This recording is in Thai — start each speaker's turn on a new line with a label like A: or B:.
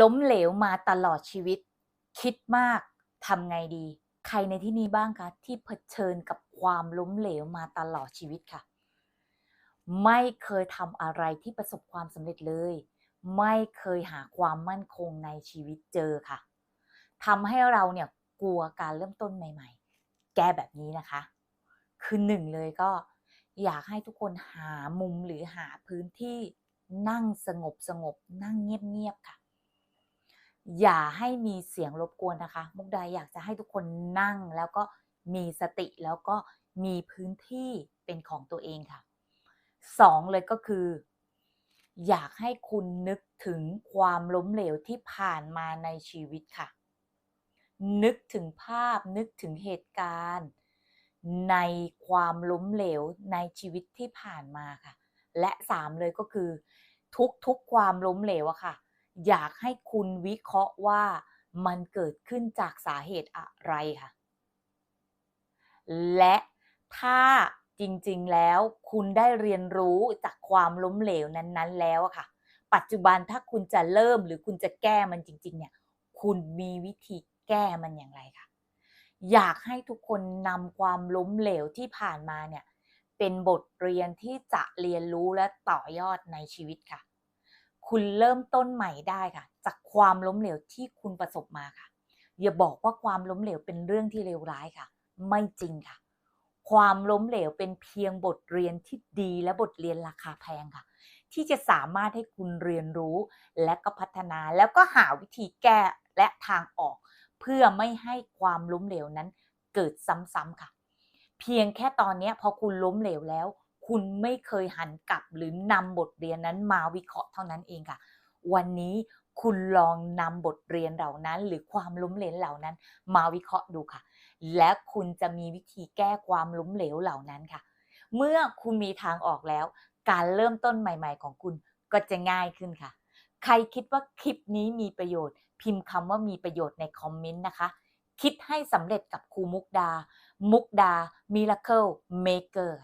A: ล้มเหลวมาตลอดชีวิต คิดมากทำไงดี ใครในที่นี้บ้างคะที่เผชิญกับความล้มเหลวมาตลอดชีวิตค่ะ ไม่เคยทำอะไรที่ประสบความสำเร็จเลย ไม่เคยหาความมั่นคงในชีวิตเจอค่ะทำให้เราเนี่ยกลัวการเริ่มต้นใหม่ ๆ แก้แบบนี้นะคะ คือหนึ่งเลยก็อยากให้ทุกคนหามุมหรือหาพื้นที่นั่งสงบสงบนั่งเงียบๆค่ะ อย่าให้มีเสียงรบกวนนะคะ มุกดาอยากจะให้ทุกคนนั่งแล้วก็มีสติแล้วก็มีพื้นที่เป็นของตัวเองค่ะสองเลยก็คือ อยากให้คุณนึกถึงความล้มเหลวที่ผ่านมาในชีวิตค่ะ นึกถึงภาพนึกถึงเหตุการณ์ ในความล้มเหลวในชีวิตที่ผ่านมาค่ะ และสามเลยก็คือ ทุกๆความล้มเหลวอะค่ะ อยากให้คุณวิเคราะห์ว่ามันเกิดขึ้นจากสาเหตุอะไรค่ะ และถ้าจริงๆแล้วคุณได้เรียนรู้จากความล้มเหลวนั้นๆ แล้วค่ะ ปัจจุบันถ้าคุณจะเริ่มหรือคุณจะแก้มันจริง ๆ เนี่ย คุณมีวิธีแก้มันอย่างไรค่ะอยากให้ทุกคนนำความล้มเหลวที่ผ่านมาเนี่ย เป็นบทเรียนที่จะเรียนรู้และต่อยอดในชีวิตค่ะ คุณเริ่มต้นใหม่ได้ค่ะ จากความล้มเหลวที่คุณประสบมาค่ะ อย่าบอกว่าความล้มเหลวเป็นเรื่องที่เลวร้ายค่ะ ไม่จริงค่ะ ความล้มเหลวเป็นเพียงบทเรียนที่ดีและบทเรียนราคาแพงค่ะ ที่จะสามารถให้คุณเรียนรู้และก็พัฒนาแล้วก็หาวิธีแก้และทางออก เพื่อไม่ให้ความล้มเหลวนั้นเกิดซ้ำๆค่ะ เพียงแค่ตอนนี้พอคุณล้มเหลวแล้ว คุณไม่เคยหันกลับหรือนำบทเรียนนั้นมาวิเคราะห์เท่านั้นเองค่ะ วันนี้คุณลองนำบทเรียนเหล่านั้น หรือความล้มเหลวเหล่านั้น มาวิเคราะห์ดูค่ะ และคุณจะมีวิธีแก้ความล้มเหลวเหล่านั้นค่ะ เมื่อคุณมีทางออกแล้ว การเริ่มต้นใหม่ ๆ ของคุณก็จะง่ายขึ้นค่ะ ใครคิดว่าคลิปนี้มีประโยชน์ พิมพ์คำว่ามีประโยชน์ในคอมเมนต์นะคะ คิดให้สำเร็จกับครูมุกดา มุกดามิราเคิลเมเกอร์